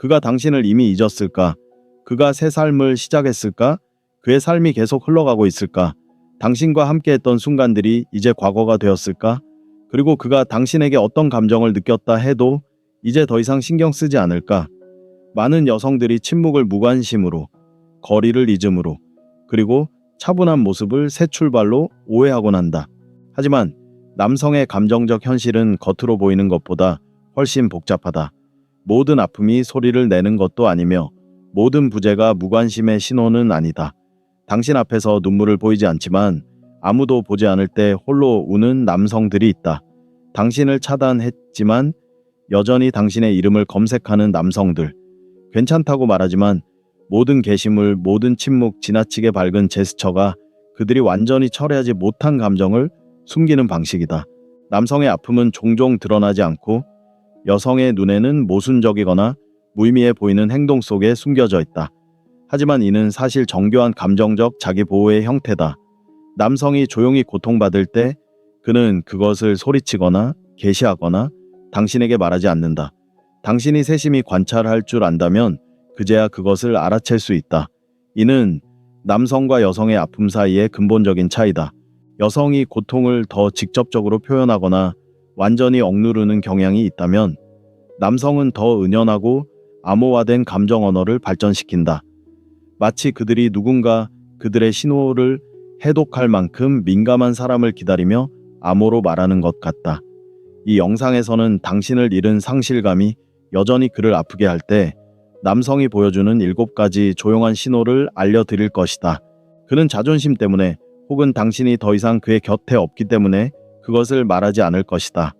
그가 당신을 이미 잊었을까? 그가 새 삶을 시작했을까? 그의 삶이 계속 흘러가고 있을까? 당신과 함께했던 순간들이 이제 과거가 되었을까? 그리고 그가 당신에게 어떤 감정을 느꼈다 해도 이제 더 이상 신경 쓰지 않을까? 많은 여성들이 침묵을 무관심으로, 거리를 잊음으로, 그리고 차분한 모습을 새 출발로 오해하곤 한다. 하지만 남성의 감정적 현실은 겉으로 보이는 것보다 훨씬 복잡하다. 모든 아픔이 소리를 내는 것도 아니며 모든 부재가 무관심의 신호는 아니다. 당신 앞에서 눈물을 보이지 않지만 아무도 보지 않을 때 홀로 우는 남성들이 있다. 당신을 차단했지만 여전히 당신의 이름을 검색하는 남성들. 괜찮다고 말하지만 모든 게시물, 모든 침묵, 지나치게 밝은 제스처가 그들이 완전히 철회하지 못한 감정을 숨기는 방식이다. 남성의 아픔은 종종 드러나지 않고 여성의 눈에는 모순적이거나 무의미해 보이는 행동 속에 숨겨져 있다. 하지만 이는 사실 정교한 감정적 자기 보호의 형태다. 남성이 조용히 고통받을 때 그는 그것을 소리치거나 게시하거나 당신에게 말하지 않는다. 당신이 세심히 관찰할 줄 안다면 그제야 그것을 알아챌 수 있다. 이는 남성과 여성의 아픔 사이의 근본적인 차이다. 여성이 고통을 더 직접적으로 표현하거나 완전히 억누르는 경향이 있다면 남성은 더 은연하고 암호화된 감정 언어를 발전시킨다. 마치 그들이 누군가 그들의 신호를 해독할 만큼 민감한 사람을 기다리며 암호로 말하는 것 같다. 이 영상에서는 당신을 잃은 상실감이 여전히 그를 아프게 할 때 남성이 보여주는 일곱 가지 조용한 신호를 알려드릴 것이다. 그는 자존심 때문에 혹은 당신이 더 이상 그의 곁에 없기 때문에 그것을 말하지 않을 것이다.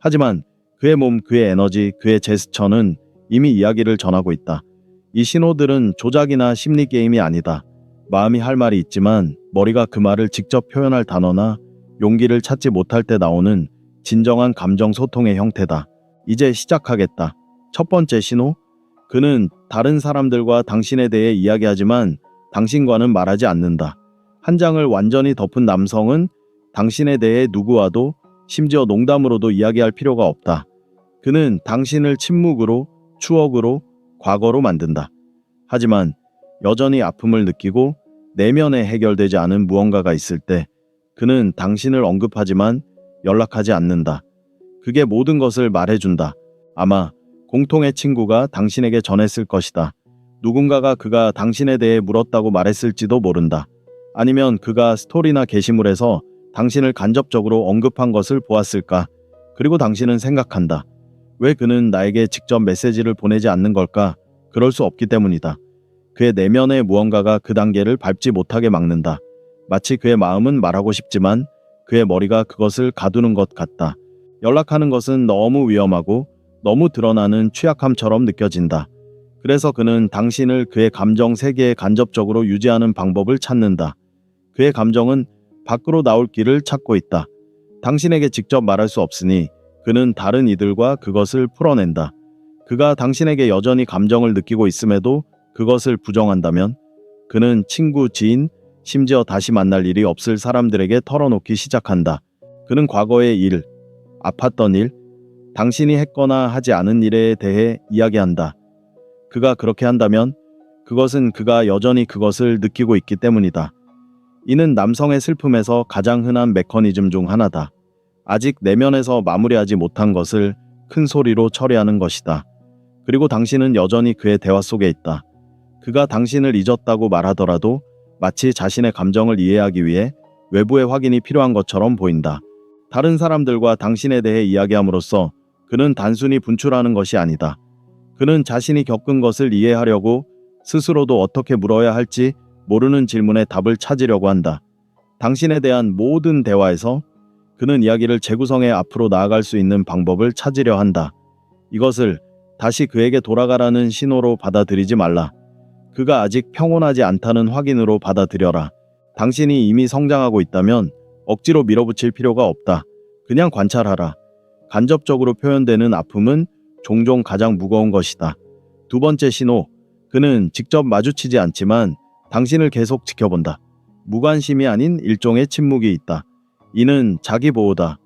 하지만 그의 몸, 그의 에너지, 그의 제스처는 이미 이야기를 전하고 있다. 이 신호들은 조작이나 심리 게임이 아니다. 마음이 할 말이 있지만 머리가 그 말을 직접 표현할 단어나 용기를 찾지 못할 때 나오는 진정한 감정 소통의 형태다. 이제 시작하겠다. 첫 번째 신호? 그는 다른 사람들과 당신에 대해 이야기하지만 당신과는 말하지 않는다. 한 장을 완전히 덮은 남성은 당신에 대해 누구와도 심지어 농담으로도 이야기할 필요가 없다. 그는 당신을 침묵으로, 추억으로, 과거로 만든다. 하지만 여전히 아픔을 느끼고 내면에 해결되지 않은 무언가가 있을 때 그는 당신을 언급하지만 연락하지 않는다. 그게 모든 것을 말해준다. 아마 공통의 친구가 당신에게 전했을 것이다. 누군가가 그가 당신에 대해 물었다고 말했을지도 모른다. 아니면 그가 스토리나 게시물에서 당신을 간접적으로 언급한 것을 보았을까? 그리고 당신은 생각한다. 왜 그는 나에게 직접 메시지를 보내지 않는 걸까? 그럴 수 없기 때문이다. 그의 내면의 무언가가 그 단계를 밟지 못하게 막는다. 마치 그의 마음은 말하고 싶지만 그의 머리가 그것을 가두는 것 같다. 연락하는 것은 너무 위험하고 너무 드러나는 취약함처럼 느껴진다. 그래서 그는 당신을 그의 감정 세계에 간접적으로 유지하는 방법을 찾는다. 그의 감정은 밖으로 나올 길을 찾고 있다. 당신에게 직접 말할 수 없으니 그는 다른 이들과 그것을 풀어낸다. 그가 당신에게 여전히 감정을 느끼고 있음에도 그것을 부정한다면 그는 친구, 지인, 심지어 다시 만날 일이 없을 사람들에게 털어놓기 시작한다. 그는 과거의 일, 아팠던 일, 당신이 했거나 하지 않은 일에 대해 이야기한다. 그가 그렇게 한다면 그것은 그가 여전히 그것을 느끼고 있기 때문이다. 이는 남성의 슬픔에서 가장 흔한 메커니즘 중 하나다. 아직 내면에서 마무리하지 못한 것을 큰 소리로 처리하는 것이다. 그리고 당신은 여전히 그의 대화 속에 있다. 그가 당신을 잊었다고 말하더라도 마치 자신의 감정을 이해하기 위해 외부의 확인이 필요한 것처럼 보인다. 다른 사람들과 당신에 대해 이야기함으로써 그는 단순히 분출하는 것이 아니다. 그는 자신이 겪은 것을 이해하려고 스스로도 어떻게 물어야 할지 모르는 질문에 답을 찾으려고 한다. 당신에 대한 모든 대화에서 그는 이야기를 재구성해 앞으로 나아갈 수 있는 방법을 찾으려 한다. 이것을 다시 그에게 돌아가라는 신호로 받아들이지 말라. 그가 아직 평온하지 않다는 확인으로 받아들여라. 당신이 이미 성장하고 있다면 억지로 밀어붙일 필요가 없다. 그냥 관찰하라. 간접적으로 표현되는 아픔은 종종 가장 무거운 것이다. 두 번째 신호. 그는 직접 마주치지 않지만 당신을 계속 지켜본다. 무관심이 아닌 일종의 침묵이 있다. 이는 자기 보호다.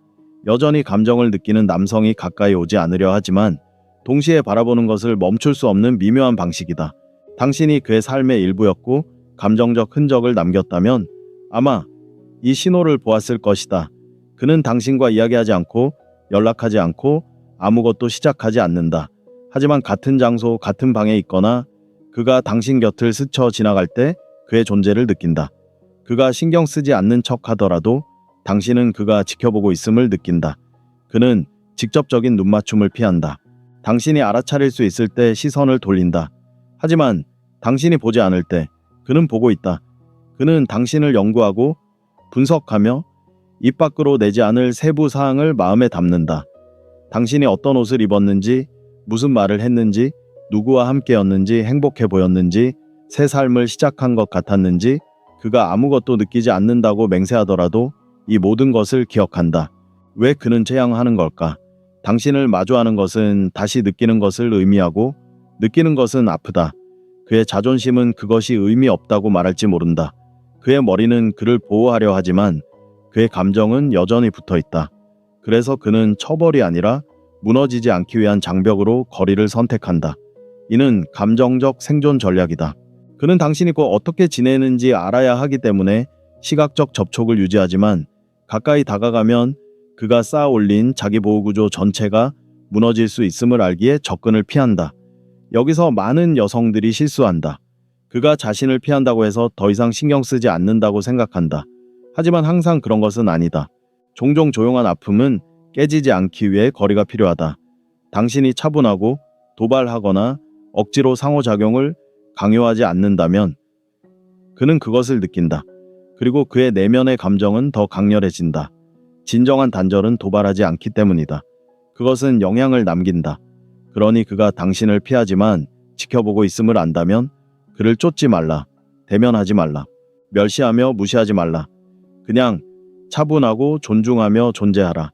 여전히 감정을 느끼는 남성이 가까이 오지 않으려 하지만 동시에 바라보는 것을 멈출 수 없는 미묘한 방식이다. 당신이 그의 삶의 일부였고 감정적 흔적을 남겼다면 아마 이 신호를 보았을 것이다. 그는 당신과 이야기하지 않고 연락하지 않고 아무것도 시작하지 않는다. 하지만 같은 장소, 같은 방에 있거나 그가 당신 곁을 스쳐 지나갈 때 그의 존재를 느낀다. 그가 신경 쓰지 않는 척 하더라도 당신은 그가 지켜보고 있음을 느낀다. 그는 직접적인 눈맞춤을 피한다. 당신이 알아차릴 수 있을 때 시선을 돌린다. 하지만 당신이 보지 않을 때 그는 보고 있다. 그는 당신을 연구하고 분석하며 입 밖으로 내지 않을 세부 사항을 마음에 담는다. 당신이 어떤 옷을 입었는지, 무슨 말을 했는지, 누구와 함께였는지, 행복해 보였는지, 새 삶을 시작한 것 같았는지, 그가 아무것도 느끼지 않는다고 맹세하더라도 이 모든 것을 기억한다. 왜 그는 재앙하는 걸까? 당신을 마주하는 것은 다시 느끼는 것을 의미하고 느끼는 것은 아프다. 그의 자존심은 그것이 의미 없다고 말할지 모른다. 그의 머리는 그를 보호하려 하지만 그의 감정은 여전히 붙어 있다. 그래서 그는 처벌이 아니라 무너지지 않기 위한 장벽으로 거리를 선택한다. 이는 감정적 생존 전략이다. 그는 당신이 곧 어떻게 지내는지 알아야 하기 때문에 시각적 접촉을 유지하지만 가까이 다가가면 그가 쌓아 올린 자기 보호구조 전체가 무너질 수 있음을 알기에 접근을 피한다. 여기서 많은 여성들이 실수한다. 그가 자신을 피한다고 해서 더 이상 신경 쓰지 않는다고 생각한다. 하지만 항상 그런 것은 아니다. 종종 조용한 아픔은 깨지지 않기 위해 거리가 필요하다. 당신이 차분하고 도발하거나 억지로 상호작용을 강요하지 않는다면 그는 그것을 느낀다. 그리고 그의 내면의 감정은 더 강렬해진다. 진정한 단절은 도발하지 않기 때문이다. 그것은 영향을 남긴다. 그러니 그가 당신을 피하지만 지켜보고 있음을 안다면 그를 쫓지 말라. 대면하지 말라. 멸시하며 무시하지 말라. 그냥 차분하고 존중하며 존재하라.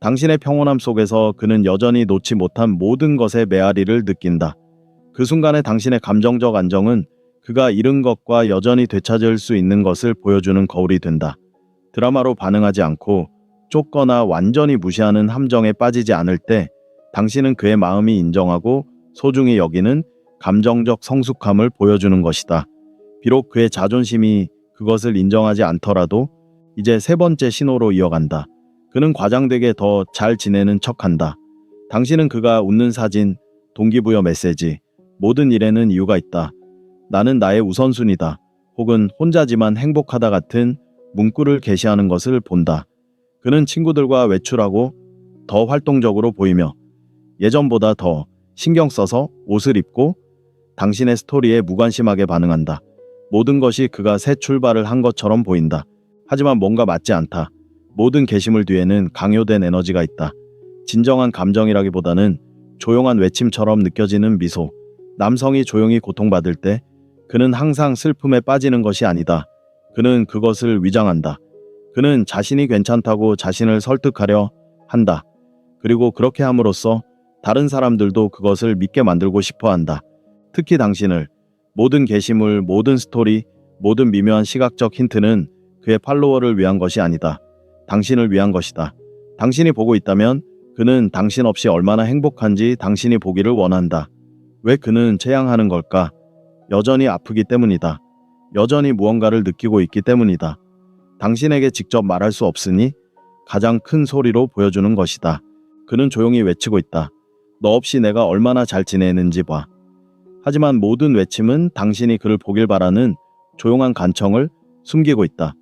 당신의 평온함 속에서 그는 여전히 놓지 못한 모든 것의 메아리를 느낀다. 그 순간에 당신의 감정적 안정은 그가 잃은 것과 여전히 되찾을 수 있는 것을 보여주는 거울이 된다. 드라마로 반응하지 않고 쫓거나 완전히 무시하는 함정에 빠지지 않을 때 당신은 그의 마음이 인정하고 소중히 여기는 감정적 성숙함을 보여주는 것이다. 비록 그의 자존심이 그것을 인정하지 않더라도 이제 세 번째 신호로 이어간다. 그는 과장되게 더 잘 지내는 척한다. 당신은 그가 웃는 사진, 동기부여 메시지, 모든 일에는 이유가 있다. 나는 나의 우선순위다. 혹은 혼자지만 행복하다 같은 문구를 게시하는 것을 본다. 그는 친구들과 외출하고 더 활동적으로 보이며 예전보다 더 신경 써서 옷을 입고 당신의 스토리에 무관심하게 반응한다. 모든 것이 그가 새 출발을 한 것처럼 보인다. 하지만 뭔가 맞지 않다. 모든 게시물 뒤에는 강요된 에너지가 있다. 진정한 감정이라기보다는 조용한 외침처럼 느껴지는 미소. 남성이 조용히 고통받을 때 그는 항상 슬픔에 빠지는 것이 아니다. 그는 그것을 위장한다. 그는 자신이 괜찮다고 자신을 설득하려 한다. 그리고 그렇게 함으로써 다른 사람들도 그것을 믿게 만들고 싶어 한다. 특히 당신을 모든 게시물, 모든 스토리, 모든 미묘한 시각적 힌트는 그의 팔로워를 위한 것이 아니다. 당신을 위한 것이다. 당신이 보고 있다면 그는 당신 없이 얼마나 행복한지 당신이 보기를 원한다. 왜 그는 재앙하는 걸까? 여전히 아프기 때문이다. 여전히 무언가를 느끼고 있기 때문이다. 당신에게 직접 말할 수 없으니 가장 큰 소리로 보여주는 것이다. 그는 조용히 외치고 있다. 너 없이 내가 얼마나 잘 지내는지 봐. 하지만 모든 외침은 당신이 그를 보길 바라는 조용한 간청을 숨기고 있다.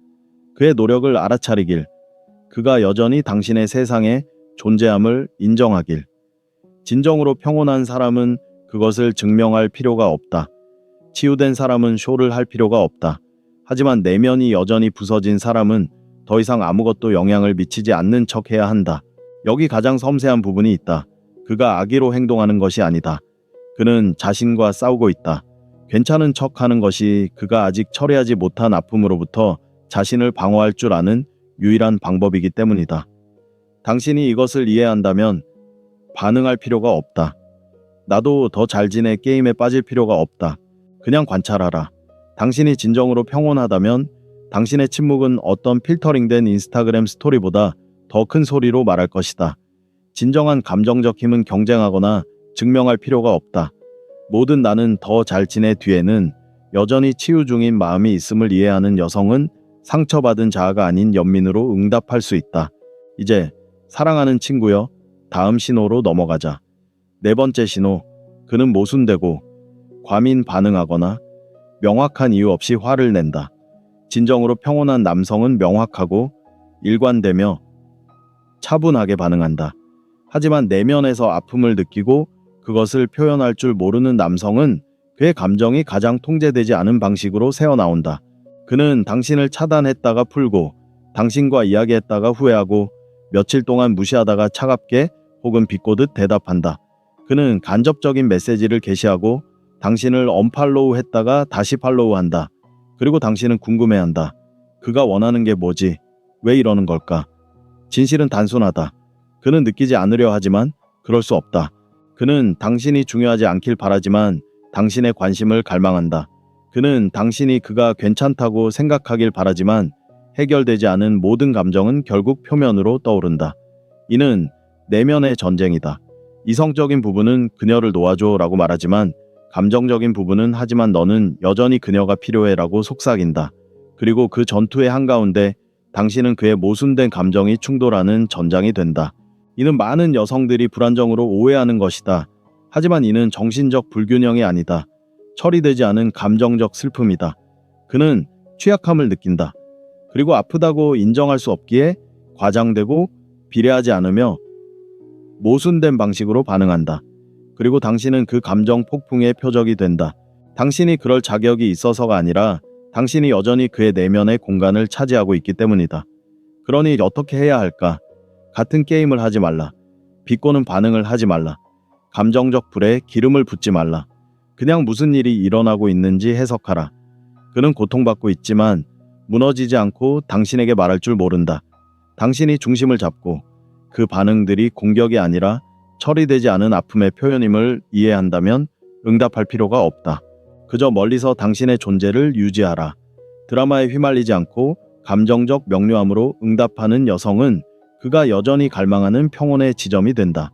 그의 노력을 알아차리길, 그가 여전히 당신의 세상에 존재함을 인정하길. 진정으로 평온한 사람은 그것을 증명할 필요가 없다. 치유된 사람은 쇼를 할 필요가 없다. 하지만 내면이 여전히 부서진 사람은 더 이상 아무것도 영향을 미치지 않는 척 해야 한다. 여기 가장 섬세한 부분이 있다. 그가 악의로 행동하는 것이 아니다. 그는 자신과 싸우고 있다. 괜찮은 척 하는 것이 그가 아직 처리하지 못한 아픔으로부터 자신을 방어할 줄 아는 유일한 방법이기 때문이다. 당신이 이것을 이해한다면 반응할 필요가 없다. 나도 더 잘 지내 게임에 빠질 필요가 없다. 그냥 관찰하라. 당신이 진정으로 평온하다면 당신의 침묵은 어떤 필터링된 인스타그램 스토리보다 더 큰 소리로 말할 것이다. 진정한 감정적 힘은 경쟁하거나 증명할 필요가 없다. 모든 나는 더 잘 지내 뒤에는 여전히 치유 중인 마음이 있음을 이해하는 여성은 상처받은 자아가 아닌 연민으로 응답할 수 있다. 이제 사랑하는 친구여, 다음 신호로 넘어가자. 네 번째 신호, 그는 모순되고 과민 반응하거나 명확한 이유 없이 화를 낸다. 진정으로 평온한 남성은 명확하고 일관되며 차분하게 반응한다. 하지만 내면에서 아픔을 느끼고 그것을 표현할 줄 모르는 남성은 그의 감정이 가장 통제되지 않은 방식으로 새어나온다. 그는 당신을 차단했다가 풀고 당신과 이야기했다가 후회하고 며칠 동안 무시하다가 차갑게 혹은 비꼬듯 대답한다. 그는 간접적인 메시지를 게시하고 당신을 언팔로우 했다가 다시 팔로우 한다. 그리고 당신은 궁금해한다. 그가 원하는 게 뭐지? 왜 이러는 걸까? 진실은 단순하다. 그는 느끼지 않으려 하지만 그럴 수 없다. 그는 당신이 중요하지 않길 바라지만 당신의 관심을 갈망한다. 그는 당신이 그가 괜찮다고 생각하길 바라지만 해결되지 않은 모든 감정은 결국 표면으로 떠오른다. 이는 내면의 전쟁이다. 이성적인 부분은 그녀를 놓아줘 라고 말하지만 감정적인 부분은 하지만 너는 여전히 그녀가 필요해 라고 속삭인다. 그리고 그 전투의 한가운데 당신은 그의 모순된 감정이 충돌하는 전장이 된다. 이는 많은 여성들이 불안정으로 오해하는 것이다. 하지만 이는 정신적 불균형이 아니다. 처리되지 않은 감정적 슬픔이다. 그는 취약함을 느낀다. 그리고 아프다고 인정할 수 없기에 과장되고 비례하지 않으며 모순된 방식으로 반응한다. 그리고 당신은 그 감정 폭풍의 표적이 된다. 당신이 그럴 자격이 있어서가 아니라 당신이 여전히 그의 내면의 공간을 차지하고 있기 때문이다. 그러니 어떻게 해야 할까? 같은 게임을 하지 말라. 비꼬는 반응을 하지 말라. 감정적 불에 기름을 붓지 말라. 그냥 무슨 일이 일어나고 있는지 해석하라. 그는 고통받고 있지만 무너지지 않고 당신에게 말할 줄 모른다. 당신이 중심을 잡고 그 반응들이 공격이 아니라 처리되지 않은 아픔의 표현임을 이해한다면 응답할 필요가 없다. 그저 멀리서 당신의 존재를 유지하라. 드라마에 휘말리지 않고 감정적 명료함으로 응답하는 여성은 그가 여전히 갈망하는 평온의 지점이 된다.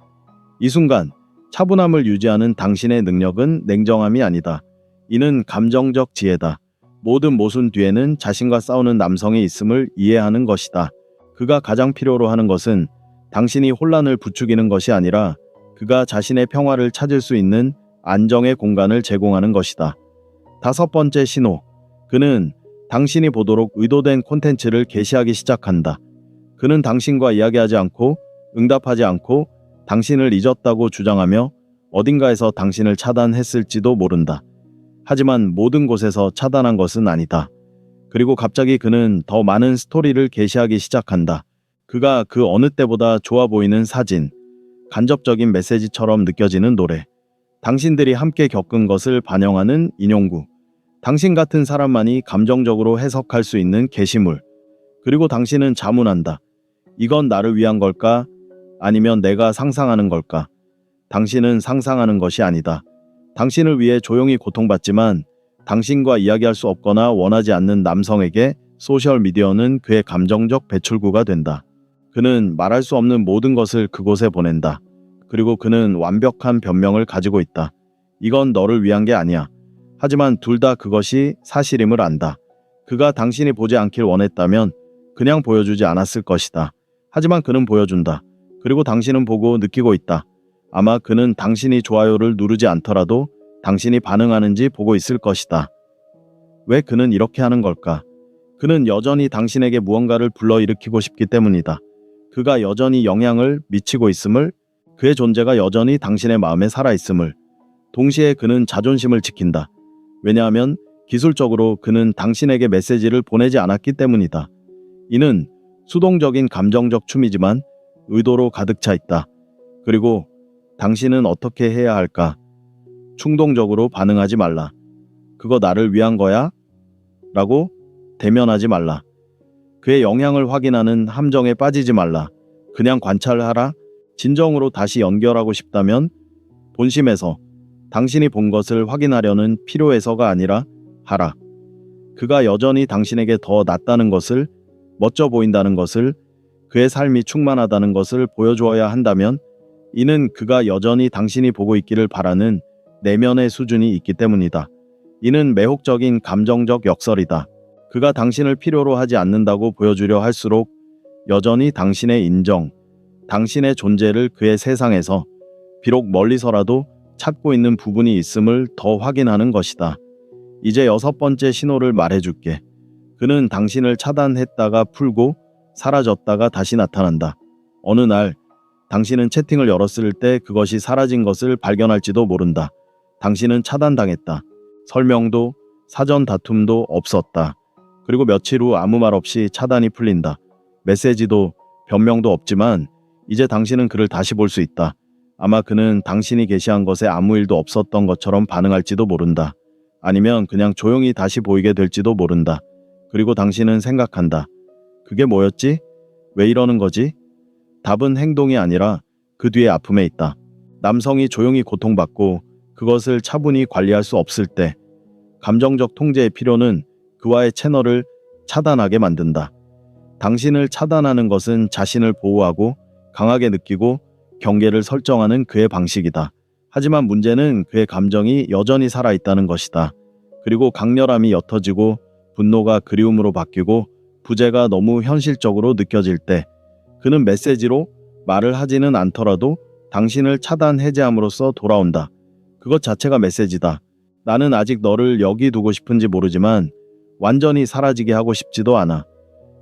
이 순간 차분함을 유지하는 당신의 능력은 냉정함이 아니다. 이는 감정적 지혜다. 모든 모순 뒤에는 자신과 싸우는 남성이 있음을 이해하는 것이다. 그가 가장 필요로 하는 것은 당신이 혼란을 부추기는 것이 아니라 그가 자신의 평화를 찾을 수 있는 안정의 공간을 제공하는 것이다. 다섯 번째 신호. 그는 당신이 보도록 의도된 콘텐츠를 게시하기 시작한다. 그는 당신과 이야기하지 않고 응답하지 않고 당신을 잊었다고 주장하며 어딘가에서 당신을 차단했을지도 모른다. 하지만 모든 곳에서 차단한 것은 아니다. 그리고 갑자기 그는 더 많은 스토리를 게시하기 시작한다. 그가 그 어느 때보다 좋아 보이는 사진, 간접적인 메시지처럼 느껴지는 노래, 당신들이 함께 겪은 것을 반영하는 인용구, 당신 같은 사람만이 감정적으로 해석할 수 있는 게시물, 그리고 당신은 자문한다. 이건 나를 위한 걸까? 아니면 내가 상상하는 걸까? 당신은 상상하는 것이 아니다. 당신을 위해 조용히 고통받지만 당신과 이야기할 수 없거나 원하지 않는 남성에게 소셜미디어는 그의 감정적 배출구가 된다. 그는 말할 수 없는 모든 것을 그곳에 보낸다. 그리고 그는 완벽한 변명을 가지고 있다. 이건 너를 위한 게 아니야. 하지만 둘 다 그것이 사실임을 안다. 그가 당신이 보지 않길 원했다면 그냥 보여주지 않았을 것이다. 하지만 그는 보여준다. 그리고 당신은 보고 느끼고 있다. 아마 그는 당신이 좋아요를 누르지 않더라도 당신이 반응하는지 보고 있을 것이다. 왜 그는 이렇게 하는 걸까? 그는 여전히 당신에게 무언가를 불러일으키고 싶기 때문이다. 그가 여전히 영향을 미치고 있음을, 그의 존재가 여전히 당신의 마음에 살아있음을, 동시에 그는 자존심을 지킨다. 왜냐하면 기술적으로 그는 당신에게 메시지를 보내지 않았기 때문이다. 이는 수동적인 감정적 춤이지만 의도로 가득 차 있다. 그리고 당신은 어떻게 해야 할까? 충동적으로 반응하지 말라. 그거 나를 위한 거야? 라고 대면하지 말라. 그의 영향을 확인하는 함정에 빠지지 말라. 그냥 관찰하라. 진정으로 다시 연결하고 싶다면 본심에서 당신이 본 것을 확인하려는 필요해서가 아니라 하라. 그가 여전히 당신에게 더 낫다는 것을 멋져 보인다는 것을 그의 삶이 충만하다는 것을 보여주어야 한다면 이는 그가 여전히 당신이 보고 있기를 바라는 내면의 수준이 있기 때문이다. 이는 매혹적인 감정적 역설이다. 그가 당신을 필요로 하지 않는다고 보여주려 할수록 여전히 당신의 인정, 당신의 존재를 그의 세상에서 비록 멀리서라도 찾고 있는 부분이 있음을 더 확인하는 것이다. 이제 여섯 번째 신호를 말해줄게. 그는 당신을 차단했다가 풀고 사라졌다가 다시 나타난다. 어느 날 당신은 채팅을 열었을 때 그것이 사라진 것을 발견할지도 모른다. 당신은 차단당했다. 설명도 사전 다툼도 없었다. 그리고 며칠 후 아무 말 없이 차단이 풀린다. 메시지도 변명도 없지만 이제 당신은 그를 다시 볼 수 있다. 아마 그는 당신이 게시한 것에 아무 일도 없었던 것처럼 반응할지도 모른다. 아니면 그냥 조용히 다시 보이게 될지도 모른다. 그리고 당신은 생각한다. 그게 뭐였지? 왜 이러는 거지? 답은 행동이 아니라 그 뒤에 아픔에 있다. 남성이 조용히 고통받고 그것을 차분히 관리할 수 없을 때 감정적 통제의 필요는 그와의 채널을 차단하게 만든다. 당신을 차단하는 것은 자신을 보호하고 강하게 느끼고 경계를 설정하는 그의 방식이다. 하지만 문제는 그의 감정이 여전히 살아있다는 것이다. 그리고 강렬함이 옅어지고 분노가 그리움으로 바뀌고 부재가 너무 현실적으로 느껴질 때 그는 메시지로 말을 하지는 않더라도 당신을 차단 해제함으로써 돌아온다. 그것 자체가 메시지다. 나는 아직 너를 여기 두고 싶은지 모르지만 완전히 사라지게 하고 싶지도 않아.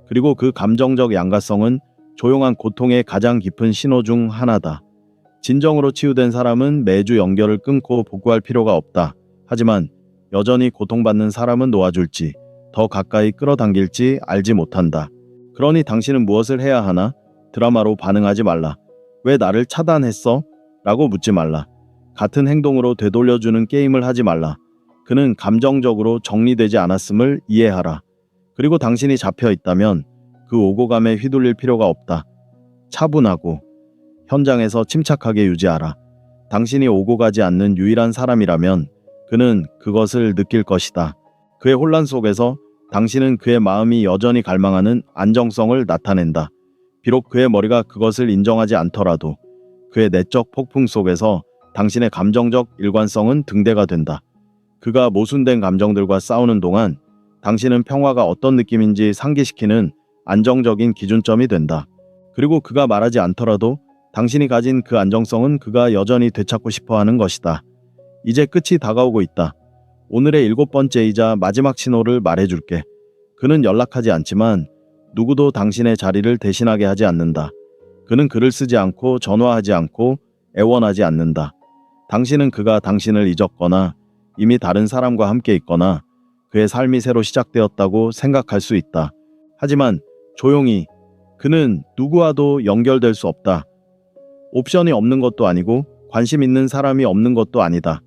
그리고 그 감정적 양가성은 조용한 고통의 가장 깊은 신호 중 하나다. 진정으로 치유된 사람은 매주 연결을 끊고 복구할 필요가 없다. 하지만 여전히 고통받는 사람은 놓아줄지, 더 가까이 끌어당길지 알지 못한다. 그러니 당신은 무엇을 해야 하나? 드라마로 반응하지 말라. 왜 나를 차단했어? 라고 묻지 말라. 같은 행동으로 되돌려주는 게임을 하지 말라. 그는 감정적으로 정리되지 않았음을 이해하라. 그리고 당신이 잡혀 있다면 그 오고감에 휘둘릴 필요가 없다. 차분하고 현장에서 침착하게 유지하라. 당신이 오고 가지 않는 유일한 사람이라면 그는 그것을 느낄 것이다. 그의 혼란 속에서 당신은 그의 마음이 여전히 갈망하는 안정성을 나타낸다. 비록 그의 머리가 그것을 인정하지 않더라도 그의 내적 폭풍 속에서 당신의 감정적 일관성은 등대가 된다. 그가 모순된 감정들과 싸우는 동안 당신은 평화가 어떤 느낌인지 상기시키는 안정적인 기준점이 된다. 그리고 그가 말하지 않더라도 당신이 가진 그 안정성은 그가 여전히 되찾고 싶어 하는 것이다. 이제 끝이 다가오고 있다. 오늘의 일곱 번째이자 마지막 신호를 말해줄게. 그는 연락하지 않지만 누구도 당신의 자리를 대신하게 하지 않는다. 그는 글을 쓰지 않고 전화하지 않고 애원하지 않는다. 당신은 그가 당신을 잊었거나 이미 다른 사람과 함께 있거나 그의 삶이 새로 시작되었다고 생각할 수 있다. 하지만 조용히 그는 누구와도 연결될 수 없다. 옵션이 없는 것도 아니고 관심 있는 사람이 없는 것도 아니다.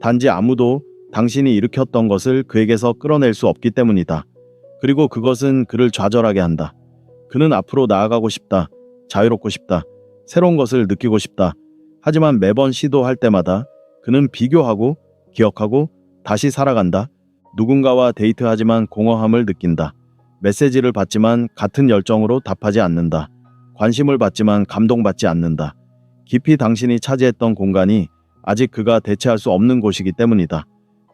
단지 아무도 당신이 일으켰던 것을 그에게서 끌어낼 수 없기 때문이다. 그리고 그것은 그를 좌절하게 한다. 그는 앞으로 나아가고 싶다. 자유롭고 싶다. 새로운 것을 느끼고 싶다. 하지만 매번 시도할 때마다 그는 비교하고 기억하고 다시 살아간다. 누군가와 데이트하지만 공허함을 느낀다. 메시지를 받지만 같은 열정으로 답하지 않는다. 관심을 받지만 감동받지 않는다. 깊이 당신이 차지했던 공간이 아직 그가 대체할 수 없는 곳이기 때문이다.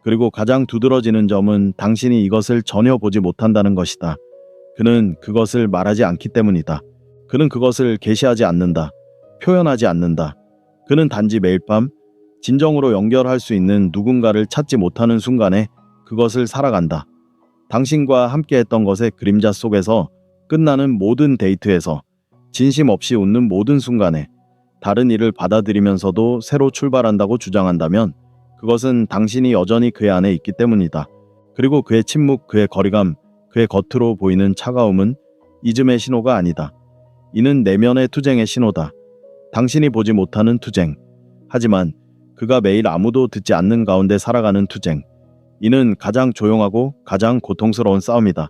그리고 가장 두드러지는 점은 당신이 이것을 전혀 보지 못한다는 것이다. 그는 그것을 말하지 않기 때문이다. 그는 그것을 계시하지 않는다. 표현하지 않는다. 그는 단지 매일 밤 진정으로 연결할 수 있는 누군가를 찾지 못하는 순간에 그것을 살아간다. 당신과 함께했던 것의 그림자 속에서 끝나는 모든 데이트에서 진심 없이 웃는 모든 순간에 다른 일을 받아들이면서도 새로 출발한다고 주장한다면 그것은 당신이 여전히 그의 안에 있기 때문이다. 그리고 그의 침묵, 그의 거리감, 그의 겉으로 보이는 차가움은 잊음의 신호가 아니다. 이는 내면의 투쟁의 신호다. 당신이 보지 못하는 투쟁. 하지만 그가 매일 아무도 듣지 않는 가운데 살아가는 투쟁. 이는 가장 조용하고 가장 고통스러운 싸움이다.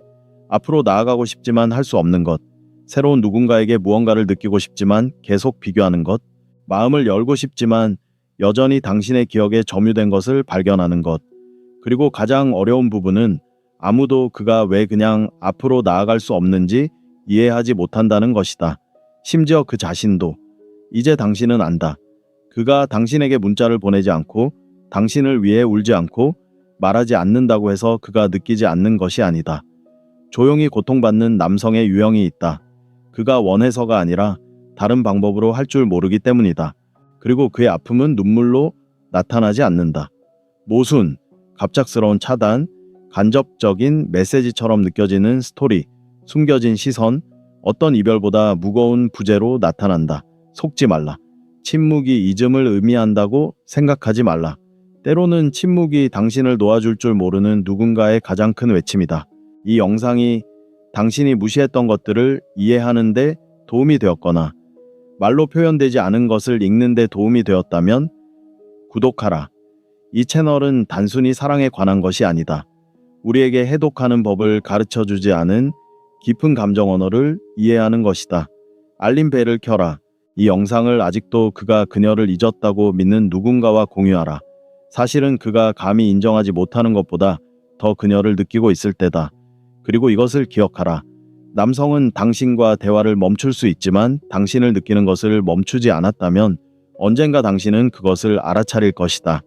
앞으로 나아가고 싶지만 할 수 없는 것. 새로운 누군가에게 무언가를 느끼고 싶지만 계속 비교하는 것. 마음을 열고 싶지만 여전히 당신의 기억에 점유된 것을 발견하는 것. 그리고 가장 어려운 부분은 아무도 그가 왜 그냥 앞으로 나아갈 수 없는지 이해하지 못한다는 것이다. 심지어 그 자신도 이제 당신은 안다. 그가 당신에게 문자를 보내지 않고 당신을 위해 울지 않고 말하지 않는다고 해서 그가 느끼지 않는 것이 아니다. 조용히 고통받는 남성의 유형이 있다. 그가 원해서가 아니라 다른 방법으로 할 줄 모르기 때문이다. 그리고 그의 아픔은 눈물로 나타나지 않는다. 모순, 갑작스러운 차단, 간접적인 메시지처럼 느껴지는 스토리, 숨겨진 시선, 어떤 이별보다 무거운 부재로 나타난다. 속지 말라. 침묵이 잊음을 의미한다고 생각하지 말라. 때로는 침묵이 당신을 놓아줄 줄 모르는 누군가의 가장 큰 외침이다. 이 영상이 당신이 무시했던 것들을 이해하는데 도움이 되었거나 말로 표현되지 않은 것을 읽는데 도움이 되었다면 구독하라. 이 채널은 단순히 사랑에 관한 것이 아니다. 우리에게 해독하는 법을 가르쳐 주지 않은 깊은 감정 언어를 이해하는 것이다. 알림 벨을 켜라. 이 영상을 아직도 그가 그녀를 잊었다고 믿는 누군가와 공유하라. 사실은 그가 감히 인정하지 못하는 것보다 더 그녀를 느끼고 있을 때다. 그리고 이것을 기억하라. 남성은 당신과 대화를 멈출 수 있지만 당신을 느끼는 것을 멈추지 않았다면 언젠가 당신은 그것을 알아차릴 것이다.